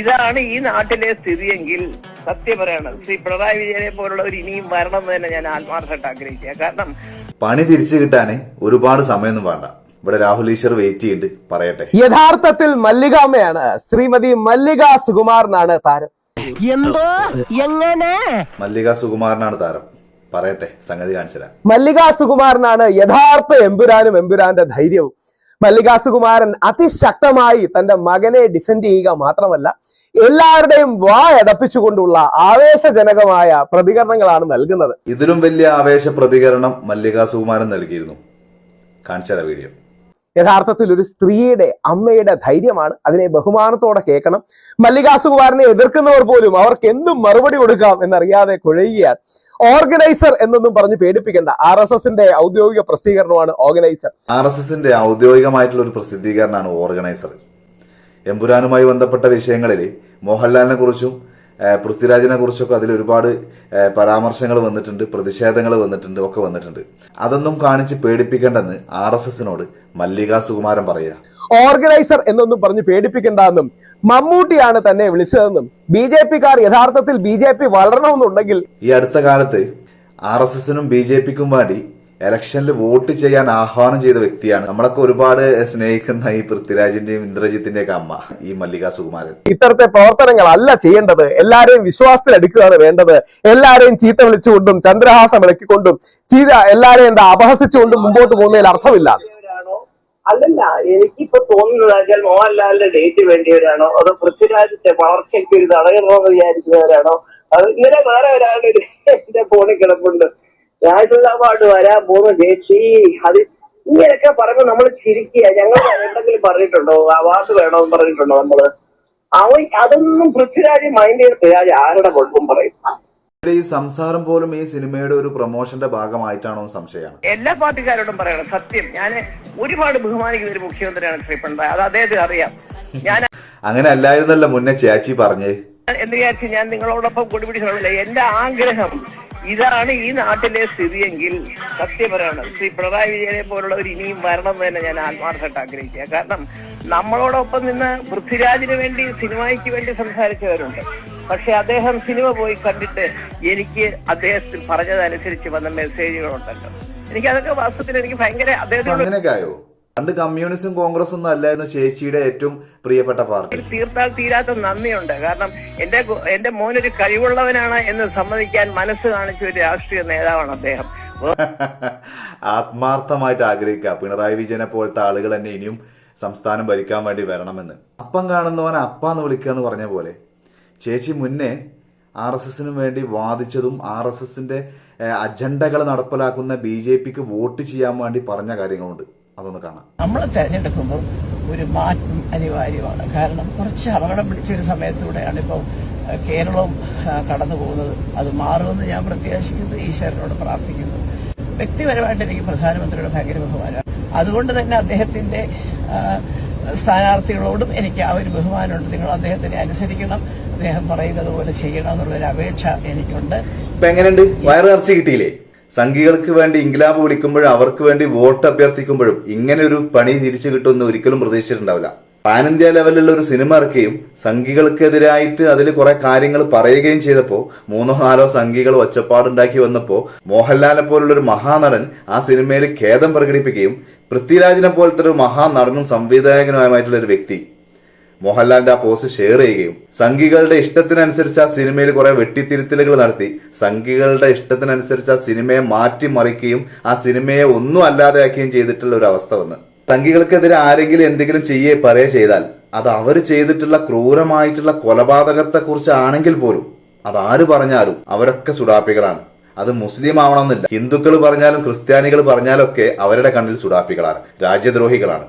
ഇതാണ് ഈ നാട്ടിലെ സ്ഥിതിയെങ്കിൽ സത്യം പറയണം. ശ്രീ പിണറായി വിജയനെ പോലുള്ളവർ ഇനിയും വരണം എന്ന് തന്നെ ഞാൻ ആത്മാർത്ഥമായിട്ട് ആഗ്രഹിക്കുക കാരണം പണി തിരിച്ചു കിട്ടാന് ഒരുപാട് സമയമൊന്നും വേണ്ട. ഇവിടെ രാഹുൽ ഈശ്വർ വെയിറ്റ് ചെയ്യുന്നുണ്ട് പറയട്ടെ. യഥാർത്ഥത്തിൽ മല്ലികാമ്മയാണ്. ശ്രീമതി മല്ലിക സുകുമാരനാണ് താരം. എന്തോ? എങ്ങനെ? മല്ലിക സുകുമാരനാണ് താരം. പറയട്ടെ സംഗതി കാണിച്ചുതരാം. മല്ലിക സുകുമാരനാണ് യഥാർത്ഥ എമ്പുരാനും എമ്പുരാന്റെ ധൈര്യവും. മല്ലിക സുകുമാരൻ അതിശക്തമായി തന്റെ മകനെ ഡിഫെൻഡ് ചെയ്യുക മാത്രമല്ല എല്ലാവരുടെയും വായടപ്പിച്ചുകൊണ്ടുള്ള ആവേശജനകമായ പ്രതികരണങ്ങളാണ് നൽകുന്നത്. ഇതിലും വലിയ ആവേശ പ്രതികരണം മല്ലിക നൽകിയിരുന്നു. കാണിച്ചുതരാം വീഡിയോ. യഥാർത്ഥത്തിൽ ഒരു സ്ത്രീയുടെ അമ്മയുടെ ധൈര്യമാണ്. അതിനെ ബഹുമാനത്തോടെ കേൾക്കണം. മല്ലികാസുകുമാരനെ എതിർക്കുന്നവർ പോലും അവർക്ക് എന്തും മറുപടി കൊടുക്കാം എന്നറിയാതെ കുഴയുകയാണ്. ഓർഗനൈസർ എന്നൊന്നും പറഞ്ഞ് പേടിപ്പിക്കേണ്ട. ആർ എസ് എസിന്റെ ഔദ്യോഗിക പ്രസിദ്ധീകരണമാണ് ഓർഗനൈസർ. ആർ എസ് എസിന്റെ ഔദ്യോഗികമായിട്ടുള്ള ഒരു പ്രസിദ്ധീകരണമാണ് ഓർഗനൈസർ. എമ്പുരാനുമായി ബന്ധപ്പെട്ട വിഷയങ്ങളിൽ മോഹൻലാലിനെ കുറിച്ചും പൃഥ്വിരാജിനെ കുറിച്ചൊക്കെ അതിൽ ഒരുപാട് പരാമർശങ്ങൾ വന്നിട്ടുണ്ട് പ്രതിഷേധങ്ങൾ വന്നിട്ടുണ്ട് ഒക്കെ വന്നിട്ടുണ്ട്. അതൊന്നും കാണിച്ച് പേടിപ്പിക്കേണ്ടെന്ന് ആർ എസ് എസിനോട് മല്ലിക സുകുമാരൻ പറയുക. ഓർഗനൈസർ എന്നൊന്നും പറഞ്ഞ് പേടിപ്പിക്കേണ്ടെന്നും മമ്മൂട്ടിയാണ് തന്നെ വിളിച്ചതെന്നും ബി ജെ പിക്കാർ യഥാർത്ഥത്തിൽ ബി ജെ പി വളരണമെന്നുണ്ടെങ്കിൽ ഈ അടുത്ത കാലത്ത് ആർ എസ് എസിനും ബി ജെ പിക്കും വേണ്ടി ഇലക്ഷനിൽ വോട്ട് ചെയ്യാൻ ആഹ്വാനം ചെയ്ത വ്യക്തിയാണ്. നമ്മളൊക്കെ ഒരുപാട് സ്നേഹിക്കുന്ന ഈ പൃഥ്വിരാജിന്റെയും ഇന്ദ്രജിത്തിന്റെയും ഒക്കെ അമ്മ ഈ മല്ലിക സുകുമാരൻ. ഇത്തരത്തെ പ്രവർത്തനങ്ങൾ അല്ല ചെയ്യേണ്ടത്. എല്ലാരെയും വിശ്വാസത്തിൽ എടുക്കുകയാണ് വേണ്ടത്. എല്ലാരെയും ചീത്ത വിളിച്ചുകൊണ്ടും ചന്ദ്രഹാസം ഇളക്കിക്കൊണ്ടും ചീത എല്ലാരെയും എന്താ അപഹസിച്ചുകൊണ്ടും മുമ്പോട്ട് പോകുന്നതിൽ അർത്ഥമില്ല. അല്ലല്ല എനിക്കിപ്പോ തോന്നുന്നത് മോഹൻലാലിന്റെ ഡേറ്റ് വേണ്ടിയവരാണോ? അതോ പൃഥ്വിരാജിന്റെ വളർച്ചയ്ക്ക് ഒരു തടയണമെന്ന് വിചാരിക്കുന്നവരാണോ? അത് ഇന്നലെ വേറെ ഒരാളുടെ എന്റെ ഫോണിൽ കിടപ്പുണ്ട്. നാഷണൽ പാട്ട് വരാൻ പോകുന്ന ചേച്ചി. അത് ഇങ്ങനെയൊക്കെ പറയുമ്പോൾ നമ്മൾ ചിരിക്കുക. ഞങ്ങൾ എന്തെങ്കിലും പറഞ്ഞിട്ടുണ്ടോ? അവാർഡ് വേണമെന്ന് പറഞ്ഞിട്ടുണ്ടോ നമ്മൾ? അവൻ അതൊന്നും പൃഥ്വിരാജ് മൈൻഡ് ചെയ്ത് പൃഥ്വിരാജ് ആരുടെ കുഴപ്പം പറയും. ഈ സംസാരം പോലും ഈ സിനിമയുടെ ഒരു പ്രൊമോഷന്റെ ഭാഗമായിട്ടാണോ സംശയമാണ്. എല്ലാ പാർട്ടിക്കാരോടും പറയണം. സത്യം. ഞാൻ ഒരുപാട് ബഹുമാനിക്കുന്ന ഒരു മുഖ്യമന്ത്രിയാണ് ശ്രീ പിണറായി. അത് അദ്ദേഹത്തിന് അറിയാം. ഞാൻ അങ്ങനെ അല്ലായിരുന്നല്ലോ മുന്നേ ചേച്ചി പറഞ്ഞേ. എന്ന് വിചാരിച്ച് ഞാൻ നിങ്ങളോടൊപ്പം കൊടുപിടിച്ചു എന്റെ ആഗ്രഹം ഇതാണ് ഈ നാട്ടിലെ സ്ഥിതിയെങ്കിൽ സത്യപരമാണ് ശ്രീ പിണറായി വിജയനെ പോലുള്ളവർ ഇനിയും വരണം തന്നെ ഞാൻ ആത്മാർത്ഥമായിട്ട് ആഗ്രഹിക്കുക കാരണം നമ്മളോടൊപ്പം നിന്ന് പൃഥ്വിരാജിന് വേണ്ടി സിനിമയ്ക്ക് വേണ്ടി സംസാരിച്ചവരുണ്ട്. പക്ഷെ അദ്ദേഹം സിനിമ പോയി കണ്ടിട്ട് എനിക്ക് അദ്ദേഹത്തിൽ പറഞ്ഞതനുസരിച്ച് വന്ന മെസ്സേജുകളുണ്ടല്ലോ എനിക്ക് അതൊക്കെ വാസ്തവത്തിൽ എനിക്ക് ഭയങ്കര അദ്ദേഹത്തിനോട് പണ്ട് കമ്മ്യൂണിസ്റ്റും കോൺഗ്രസും ഒന്നും അല്ലായിരുന്നു ചേച്ചിയുടെ ഏറ്റവും പ്രിയപ്പെട്ട പാർട്ടി. തീർത്താൽ തീരാത്ത നന്ദിയുണ്ട്. കാരണം എന്റെ എന്റെ മോനൊരു കഴിവുള്ളവനാണ് എന്ന് സമ്മതിക്കാൻ മനസ്സ് കാണിച്ച ഒരു രാഷ്ട്രീയ നേതാവാണ് അദ്ദേഹം. ആത്മാർത്ഥമായിട്ട് ആഗ്രഹിക്കുക. പിണറായി വിജയനെ പോലത്തെ ആളുകൾ തന്നെ ഇനിയും സംസ്ഥാനം ഭരിക്കാൻ വേണ്ടി വരണമെന്ന്. അപ്പം കാണുന്നവൻ അപ്പാന്ന് വിളിക്കുക എന്ന് പറഞ്ഞ പോലെ ചേച്ചി മുന്നേ ആർ എസ് എസിനു വേണ്ടി വാദിച്ചതും ആർ എസ് എസിന്റെ അജണ്ടകൾ നടപ്പിലാക്കുന്ന ബി ജെ പിക്ക് വോട്ട് ചെയ്യാൻ വേണ്ടി പറഞ്ഞ കാര്യങ്ങളുണ്ട്. അതൊന്ന് കാണാം. നമ്മൾ തെരഞ്ഞെടുക്കുമ്പോൾ ഒരു മാറ്റം അനിവാര്യമാണ്. കാരണം കുറച്ച് അപകടം പിടിച്ച ഒരു സമയത്തൂടെയാണ് ഇപ്പോൾ കേരളം കടന്നു പോകുന്നത്. അത് മാറുമെന്ന് ഞാൻ പ്രത്യാശിക്കുന്നു ഈശ്വരനോട് പ്രാർത്ഥിക്കുന്നു. വ്യക്തിപരമായിട്ട് എനിക്ക് പ്രധാനമന്ത്രിയുടെ ഭയങ്കര ബഹുമാനമാണ്. അതുകൊണ്ട് തന്നെ അദ്ദേഹത്തിന്റെ സ്ഥാനാർത്ഥികളോടും എനിക്ക് ആ ഒരു ബഹുമാനമുണ്ട്. നിങ്ങൾ അദ്ദേഹത്തിനെ അനുസരിക്കണം അദ്ദേഹം പറയുന്നത് പോലെ ചെയ്യണം എന്നുള്ളൊരു അപേക്ഷ എനിക്കുണ്ട്. എങ്ങനെയുണ്ട്? വയറ് നിറച്ച് കിട്ടിയില്ലേ? സംഘികൾക്ക് വേണ്ടി ഇൻഗ്ലാബ് വിളിക്കുമ്പോഴും അവർക്ക് വേണ്ടി വോട്ട് അഭ്യർത്ഥിക്കുമ്പോഴും ഇങ്ങനെ ഒരു പണി തിരിച്ചു കിട്ടുമെന്ന് ഒരിക്കലും പ്രതീക്ഷിച്ചിട്ടുണ്ടാവില്ല. പാൻ ഇന്ത്യ ലെവലിലുള്ള ഒരു സിനിമ ഇറക്കുകയും സംഘികൾക്കെതിരായിട്ട് അതിൽ കുറെ കാര്യങ്ങൾ പറയുകയും ചെയ്തപ്പോൾ മൂന്നോ നാലോ സംഘികൾ ഒച്ചപ്പാടുണ്ടാക്കി വന്നപ്പോ മോഹൻലാലിനെ പോലുള്ള ഒരു മഹാനടൻ ആ സിനിമയിൽ ഖേദം പ്രകടിപ്പിക്കുകയും പൃഥ്വിരാജിനെ പോലത്തെ ഒരു മഹാനടനും സംവിധായകനുമായിട്ടുള്ള ഒരു വ്യക്തി മോഹൻലാലിന്റെ ആ പോസ്റ്റ് ഷെയർ ചെയ്യുകയും സംഘികളുടെ ഇഷ്ടത്തിനനുസരിച്ച് ആ സിനിമയിൽ കുറെ വെട്ടിത്തിരുത്തലുകൾ നടത്തി സംഘികളുടെ ഇഷ്ടത്തിനനുസരിച്ച് ആ സിനിമയെ മാറ്റിമറിക്കുകയും ആ സിനിമയെ ഒന്നും അല്ലാതെയാക്കുകയും ചെയ്തിട്ടുള്ള ഒരു അവസ്ഥ വന്ന്. സംഘികൾക്കെതിരെ ആരെങ്കിലും എന്തെങ്കിലും ചെയ്യേ പറയേ ചെയ്താൽ അത് അവർ ചെയ്തിട്ടുള്ള ക്രൂരമായിട്ടുള്ള കൊലപാതകത്തെ കുറിച്ചാണെങ്കിൽ പോലും അതാര് പറഞ്ഞാലും അവരൊക്കെ സുഡാപ്പികളാണ്. അത് മുസ്ലിം ആവണമെന്നില്ല. ഹിന്ദുക്കൾ പറഞ്ഞാലും ക്രിസ്ത്യാനികൾ പറഞ്ഞാലും ഒക്കെ അവരുടെ കണ്ണിൽ സുഡാപ്പികളാണ്. രാജ്യദ്രോഹികളാണ്.